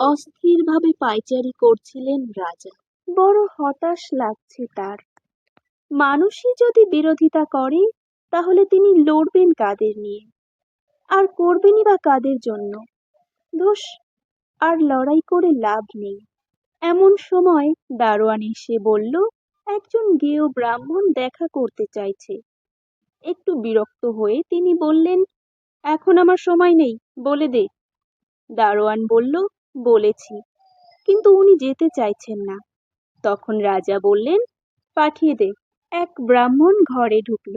অস্থিরভাবে পায়চারি করছিলেন রাজা। বড় হতাশ লাগছে তার। মানুষই যদি বিরোধিতা করে, তাহলে তিনি লড়বেন কাদের নিয়ে? আর করবেনই বা কাদের জন্য? ধুস, আর লড়াই করে লাভ নেই। এমন সময় দারোয়ান এসে বলল, একজন গেয় ব্রাহ্মণ দেখা করতে চাইছে। একটু বিরক্ত হয়ে তিনি বললেন, এখন আমার সময় নেই, বলে দে। দারোয়ান বলল বলেছি, কিন্তু উনি যেতে চাইছেন না। তখন রাজা বললেন, পাঠিয়ে দে। এক ব্রাহ্মণ ঘরে ঢুকল।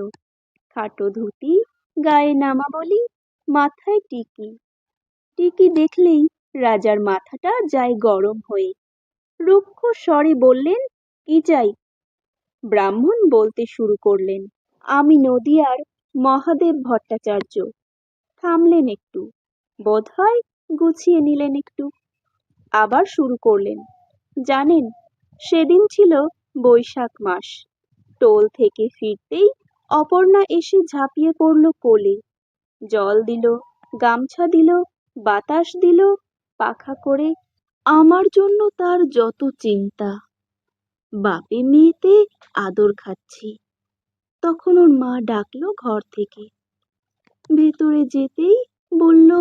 খাটো ধুতি, গায়ে নামাবলি মাথায় টিকি। টিকি দেখলেই রাজার মাথাটা যায় গরম হয়ে। রুক্ষ স্বরে বললেন, কি চাই? ব্রাহ্মণ বলতে শুরু করলেন, আমি নদিয়ার মহাদেব ভট্টাচার্য। থামলেন একটু। বোধহয় গুছিয়ে নিলেন একটু। আবার শুরু করলেন। জানেন, সেদিন ছিল বৈশাখ মাস। টোল থেকে ফিরতেই অপর্ণা এসে ঝাঁপিয়ে পড়ল কোলে। জল দিল, গামছা দিল, বাতাস দিল, পাখা করে আমার জন্য তার যত চিন্তা। বাপে মেয়েতে আদর খাচ্ছি। তখন ওর মা ডাকলো ঘর থেকে। ভেতরে যেতেই বলল,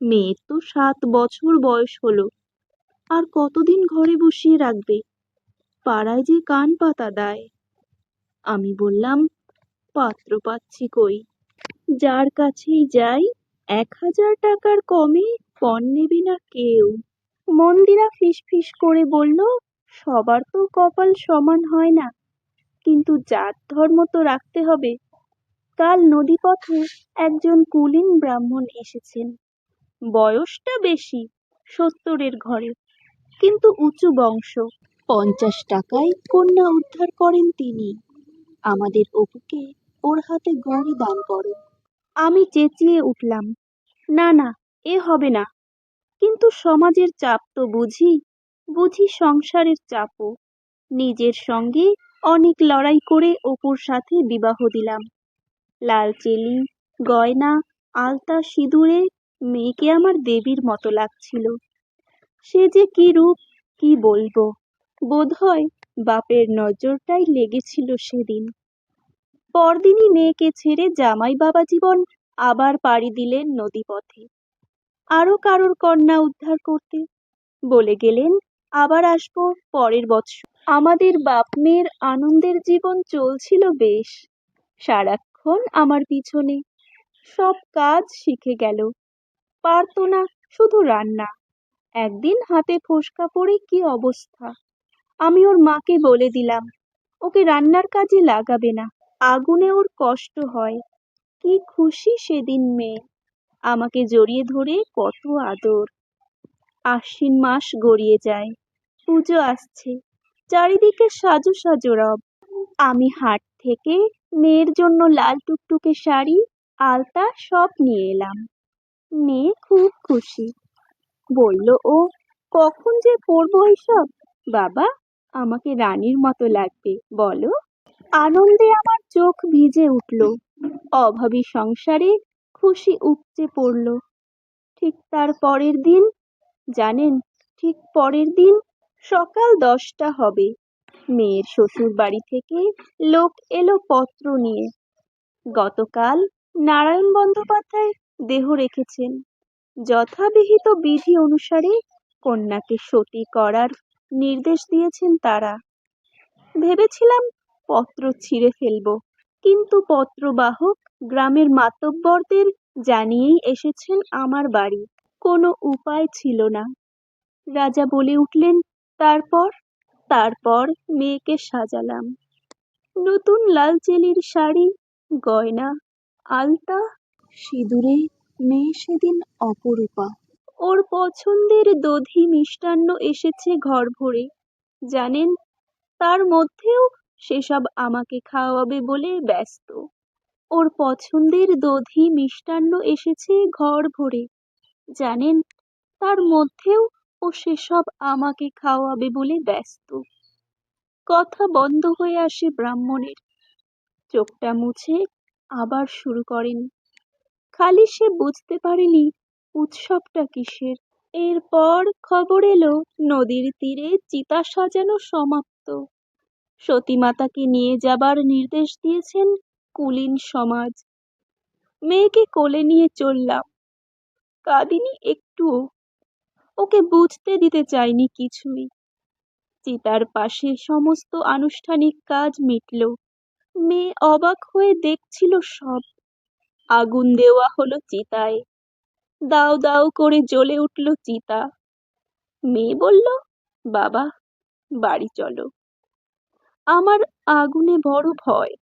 মেয়ের তো সাত বছর বয়স হলো। আর কতদিন ঘরে বসিয়ে রাখবে? পাড়ায় যে কান পাতা দেয়। আমি বললাম, পাত্র পাচ্ছি কই? যার কাছেই যাই, এক হাজার টাকার কমে পণ নেবে না কেউ। মন্দিরা ফিসফিস করে বলল, সবার তো কপাল সমান হয় না। কিন্তু জাত ধর্ম তো রাখতে হবে। কাল নদীপথে একজন কুলীন ব্রাহ্মণ এসেছেন। বয়সটা বেশি, সত্তরের ঘরে। কিন্তু উঁচু বংশ। পঞ্চাশ টাকায় কন্যা উদ্ধার করেন তিনি। আমাদের অপুকে ওর হাতে গড়ি দান করো। আমি চেঁচিয়ে উঠলাম, না না, এ হবে না। কিন্তু সমাজের চাপ তো বুঝি বুঝি সংসারের চাপও। নিজের সঙ্গে অনেক লড়াই করে অপুর সাথে বিবাহ দিলাম। লাল চেলি, গয়না, আলতা, সিঁদুরে মেয়েকে আমার দেবীর মতো লাগছিল। সে যে কি রূপ, কি বলব? বোধহয় বাপের নজরটাই লেগেছিল সেদিন। পরদিনই মেয়েকে ছেড়ে জামাই বাবা জীবন আবার পাড়ি দিলেন নদীপথে। আরও কারোর কন্যা উদ্ধার করতে বলে গেলেন, আবার আসব পরের বছর আমাদের বাপ মেয়ের আনন্দের জীবন চলছিল বেশ। সারাক্ষণ আমার পিছনে সব কাজ শিখে গেল। পারতো না শুধু রান্না। একদিন হাতে ফোসকা পড়ে কি অবস্থা? আমি ওর মাকে বলে দিলাম, ওকে রান্নার কাজে লাগাবে না, আগুনে ওর কষ্ট হয়। কি খুশি সেদিন মেয়ে, আমাকে জড়িয়ে ধরে কত আদর। আশ্বিন মাস গড়িয়ে যায়, পুজো আসছে, চারিদিকে সাজো সাজো রব। আমি হাট থেকে মেয়ের জন্য লাল টুকটুকে শাড়ি, আলতা সব নিয়ে এলাম। মেয়ে খুব খুশি। বলল, ও, কখন যে পরবো এসব? বাবা, আমাকে রানীর মতো লাগবে, বলো। আনন্দে আমার চোখ ভিজে উঠল। অভাবী সংসারে খুশি উপচে পড়ল। ঠিক তার পরের দিন, জানেন, ঠিক পরের দিন সকাল দশটা হবে। মেয়ের শ্বশুর বাড়ি থেকে লোক এলো পত্র নিয়ে। গতকাল নারায়ণ বন্দ্যোপাধ্যায় দেহ রেখেছেন। যথাবিহিত বিধি অনুসারে কন্যাকে সতী করার নির্দেশ দিয়েছেন তারা। ভেবেছিলাম পত্র ছিঁড়ে ফেলব, কিন্তু পত্রবাহক গ্রামের মাতব্বরদের জানিয়েই এসেছেন আমার বাড়ি। কোনো উপায় ছিল না। রাজা বলে উঠলেন, তারপর? তারপর মেয়েকে সাজালাম। নতুন লাল চেলির শাড়ি, গয়না, আলতা, সিঁদুরে মেয়ে সেদিন অপরূপা। ওর পছন্দের দধি মিষ্টান্ন এসেছে ঘর ভরে। জানেন, তার মধ্যেও সেসব আমাকে খাওয়াবে বলে ব্যস্ত। ওর পছন্দের দধি মিষ্টান্ন এসেছে ঘর ভরে। জানেন, তার মধ্যেও ও সেসব আমাকে খাওয়াবে বলে ব্যস্ত। কথা বন্ধ হয়ে আসে ব্রাহ্মণের। চোখটা মুছে আবার শুরু করেন। খালি সে বুঝতে পারেনি উৎসবটা কিসের। এরপর খবর এলো, নদীর তীরে চিতা সাজানো সমাপ্ত। সতীমাতাকে নিয়ে যাবার নির্দেশ দিয়েছেন কুলীন সমাজ। মেয়েকে কোলে নিয়ে চললাম। কাঁদিনি একটুও। ওকে বুঝতে দিতে চাইনি কিছুই। চিতার পাশে সমস্ত আনুষ্ঠানিক কাজ মিটল। মেয়ে অবাক হয়ে দেখছিল সব। আগুন দেওয়া হলো চিতায়। দাও দাও করে জ্বলে উঠল চিতা। মেয়ে বলল, বাবা, বাড়ি চলো। আমার আগুনে বড় ভয়।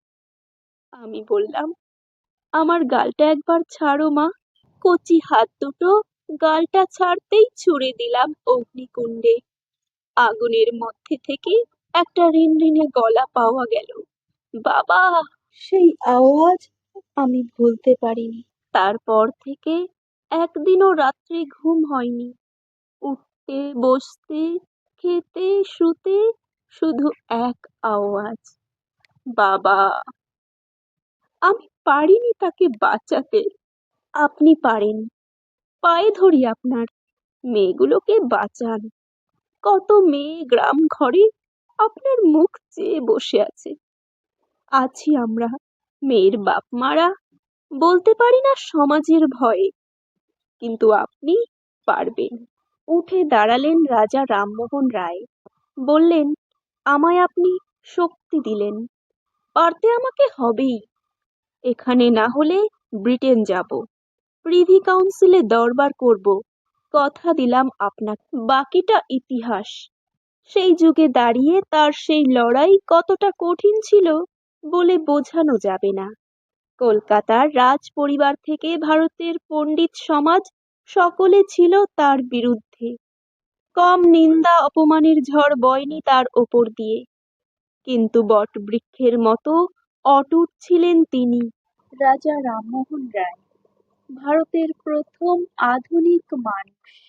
আমি বললাম, আমার গালটা একবার ছাড়ো মা। কচি হাত দুটো গালটা ছাড়তেই ছুঁড়ে দিলাম অগ্নিকুণ্ডে। আগুনের মধ্যে থেকে একটা রিনরিনে গলা পাওয়া গেল। বাবা, সেই আওয়াজ আমি ভুলতে পারিনি। তারপর থেকে একদিনও রাত্রে ঘুম হয়নি। উঠতে, বসতে, খেতে, শুতে শুধু এক আওয়াজ, বাবা, আমি পারিনি তাকে বাঁচাতে। আপনি পারেন। পায়ে ধরি আপনার। মেয়েগুলোকে বাঁচান। কত মেয়ে গ্রাম ঘরে আপনার মুখ চেয়ে বসে আছে। আছি আমরা। মেয়ের বাপ মারা বলতে পারি না সমাজের ভয়ে। কিন্তু আপনি পারবেন। উঠে দাঁড়ালেন রাজা রামমোহন রায়। বললেন, আমায় আপনি শক্তি দিলেন। পারতে আমাকে হবেই। এখানে না হলে ব্রিটেন যাব। প্রিভি কাউন্সিলে দরবার করব। কথা দিলাম আপনাকে। বাকিটা ইতিহাস। সেই যুগে দাঁড়িয়ে তার সেই লড়াই কতটা কঠিন ছিল বলে বোঝানো যাবে না। কলকাতার রাজ পরিবার থেকে ভারতের পণ্ডিত সমাজ সকলে ছিল তার বিরুদ্ধে। কম নিন্দা, অপমানের ঝড় বয়নি তার ওপর দিয়ে। কিন্তু বটবৃক্ষের মতো অটুট ছিলেন তিনি। রাজা রামমোহন রায়, ভারতের প্রথম আধুনিক মানুষ।